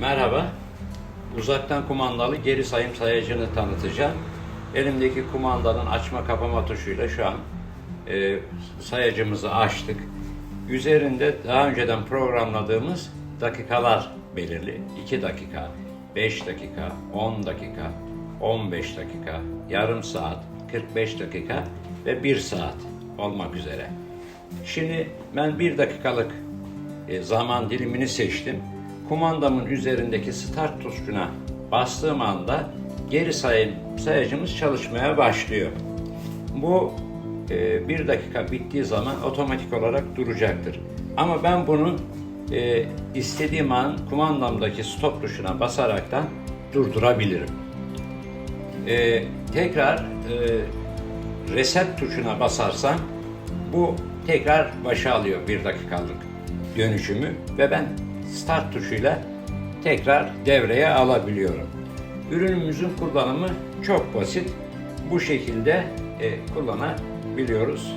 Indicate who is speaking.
Speaker 1: Merhaba. Uzaktan kumandalı geri sayım sayacını tanıtacağım. Elimdeki kumandanın açma kapama tuşuyla şu an e, sayacımızı açtık. Üzerinde daha önceden programladığımız dakikalar belirli. 2 dakika, 5 dakika, 10 dakika, 15 dakika, yarım saat, 45 dakika ve 1 saat olmak üzere. Şimdi ben 1 dakikalık e, zaman dilimini seçtim. Kumandamın üzerindeki start tuşuna bastığım anda geri sayım sayacımız çalışmaya başlıyor. Bu e, bir dakika bittiği zaman otomatik olarak duracaktır. Ama ben bunu e, istediğim an kumandamdaki stop tuşuna basaraktan durdurabilirim. E, tekrar e, reset tuşuna basarsam bu tekrar başa alıyor bir dakikalık dönüşümü ve ben start tuşuyla tekrar devreye alabiliyorum. Ürünümüzün kullanımı çok basit. Bu şekilde e, kullanabiliyoruz.